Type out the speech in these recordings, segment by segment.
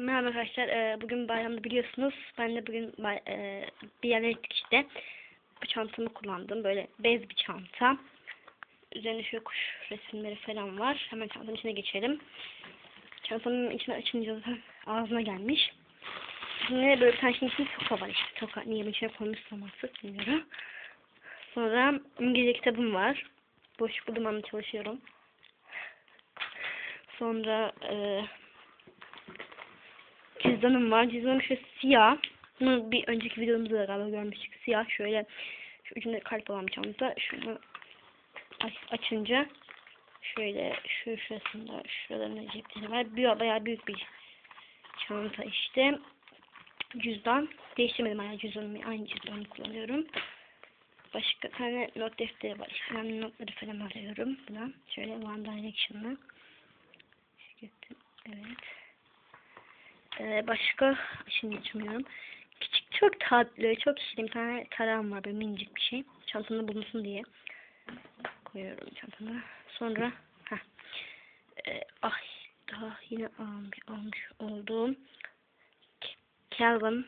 Merhaba arkadaşlar. Ee, bugün bayramda biliyorsunuz. Ben de bugün bay- e, bir yerlere gittik işte. Bu çantamı kullandım. Böyle bez bir çanta. Üzerinde şöyle kuş resimleri falan var. Hemen çantanın içine geçelim. Çantanın içine açınca zaten ağzına gelmiş. Şimdi böyle bir tane şimdi toka var işte. Toka niye bir içine koymuşsam artık bilmiyorum. Sonra İngilizce kitabım var. Boş buldum ama çalışıyorum. Sonra eee cüzdanım var. Cüzdanım şu siyah. Bunu bir önceki videomuzda da galiba görmüştük. Siyah şöyle şu ucunda kalp olan çanta. Şunu aç- açınca şöyle şu şurasında şuralarında cepleri var. Bir, bayağı büyük bir çanta işte. Cüzdan. Değiştirmedim hala cüzdanımı. Aynı cüzdanı kullanıyorum. Başka tane not defteri var. İşte önemli notları falan arıyorum. Buradan şöyle One Direction'la. Evet. Ee, başka şimdi açmıyorum. Küçük çok tatlı, çok şirin bir tane tarağım var böyle minicik bir şey. Çantamda bulunsun diye koyuyorum çantama. Sonra heh. Ee, ay daha yine almış, almış olduğum Calvin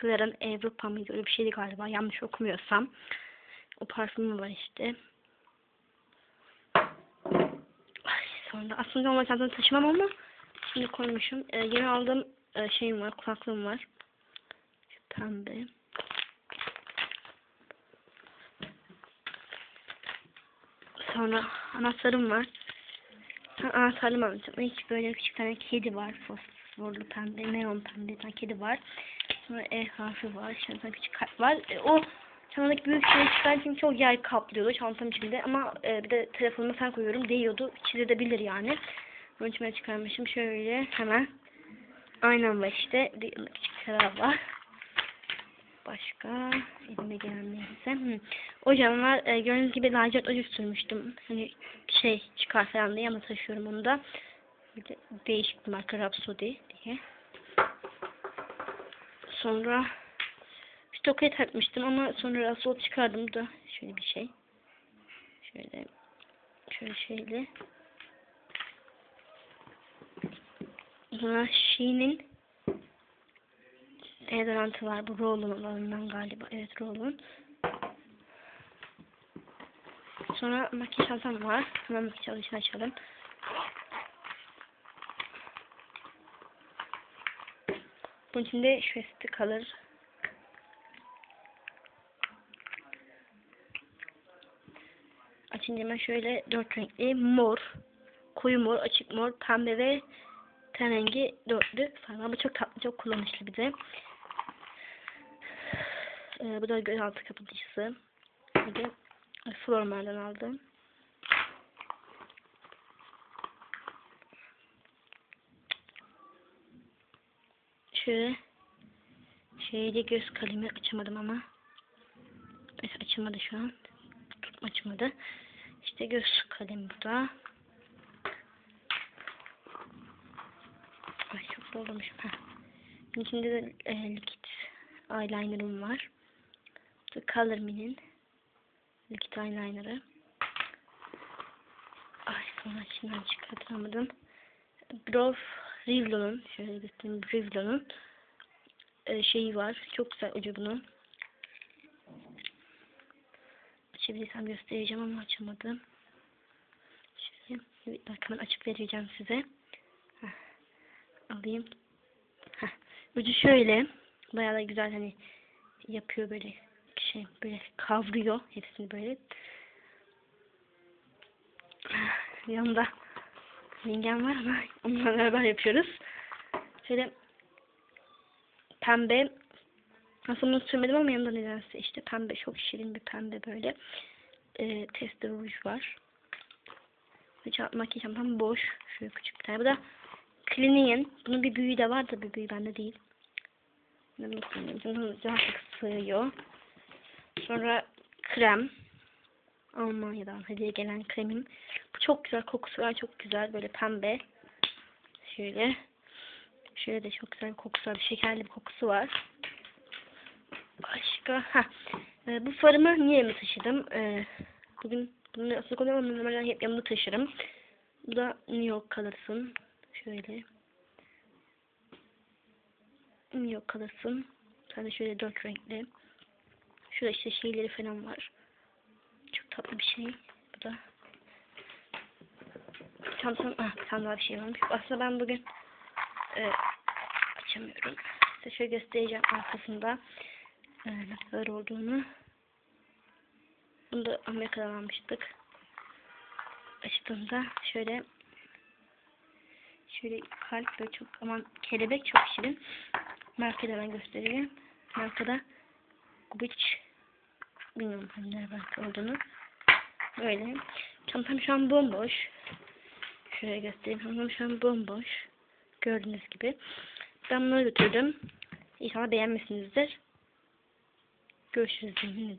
Clara'nın Avrupa mıydı öyle bir şeydi galiba yanlış okumuyorsam. O parfümü var işte. Ay, sonra aslında olma çantamı taşımam ama Şimdi koymuşum. Ee, yeni aldığım e, şeyim var, kulaklığım var. Şu pembe. Sonra anahtarım var. Ha, anahtarımı alacağım. Hiç böyle küçük tane kedi var. Fosforlu pembe, neon pembe bir tane kedi var. Sonra E harfi var. Şimdi tane küçük kalp var. E, o çantadaki büyük şey çıkar çünkü çok yer kaplıyordu çantam içinde. Ama e, bir de telefonumu sen koyuyorum. Değiyordu. Çizilebilir yani. Ben çıkarmışım. Şöyle hemen. Aynen var işte. Bir küçük taraf var. Başka elime gelen neyse. Var. E, gördüğünüz gibi lacivert oje sürmüştüm. Hani şey çıkar falan diye ama taşıyorum onu da. Bir de değişik bir marka Rhapsody diye. Sonra tokayı takmıştım ama sonra rahatsız çıkardım da şöyle bir şey. Şöyle şöyle şeyle. Shein'in deodorantı var. Bu Roll'un olanından galiba. Evet Roll'un. Sonra makyaj çantam var. Hemen makyaj alışını açalım. Bunun içinde şu esti kalır. Açınca hemen şöyle dört renkli mor, koyu mor, açık mor, pembe ve ten rengi dörtlü falan. Bu çok tatlı, çok kullanışlı bir de. Ee, bu da gözaltı kapatıcısı. Bir de Flormar'dan aldım. Şöyle şeyde göz kalemi açamadım ama. Açılmadı şu an. Tutma açmadı. İşte göz kalemi burada. Ay çok doldurmuşum. Heh. Bunun de e, likit eyeliner'ım var. Bu Color Me'nin likit eyeliner'ı. Ay sonra içinden çıkartamadım. Brow Revlon'un şöyle göstereyim Revlon'un e, şeyi var. Çok güzel ucu bunun. Açabilirsem göstereceğim ama açamadım. Şöyle bir dakika ben vereceğim size. Alayım. Heh. Ucu şöyle. Bayağı da güzel hani yapıyor böyle şey böyle kavruyor hepsini böyle. Yanında yengem var ama onunla beraber yapıyoruz. Şöyle pembe aslında bunu sürmedim ama yanında nedense işte pembe çok şirin bir pembe böyle e, tester ruj var. Makyaj çantam boş. Şöyle küçük bir. Bu da Clinique'in. Bunun bir büyüğü de var da bir büyüğü bende değil. Rahatlık sığıyor. Sonra krem. Almanya'dan hediye gelen kremim. Bu çok güzel kokusu var. Çok güzel. Böyle pembe. Şöyle. Şöyle de çok güzel bir kokusu var. Bir şekerli bir kokusu var. Başka. Ha. E, bu farımı niye mi taşıdım? E, bugün bunu asıl konu ama normalde hep yanımda taşırım. Bu da New York Colors'ın. Şöyle. yok kalırsın. Sadece şöyle dört renkli. Şurada işte şeyleri falan var. Çok tatlı bir şey. Bu da. Çantam, ah, bir daha bir şey varmış. Aslında ben bugün e, açamıyorum. Size şöyle göstereceğim arkasında e, ne kadar olduğunu. Bunu da Amerika'dan almıştık. Açtığımda şöyle şöyle kalp böyle çok aman kelebek çok şirin. Markada ben göstereyim. Markada Gucci bilmiyorum hani ne marka olduğunu. Böyle. Çantam şu an bomboş. Şöyle göstereyim. Çantam şu an bomboş. Gördüğünüz gibi. Ben bunları götürdüm. İnşallah beğenmişsinizdir. Görüşürüz. Ne diyeyim.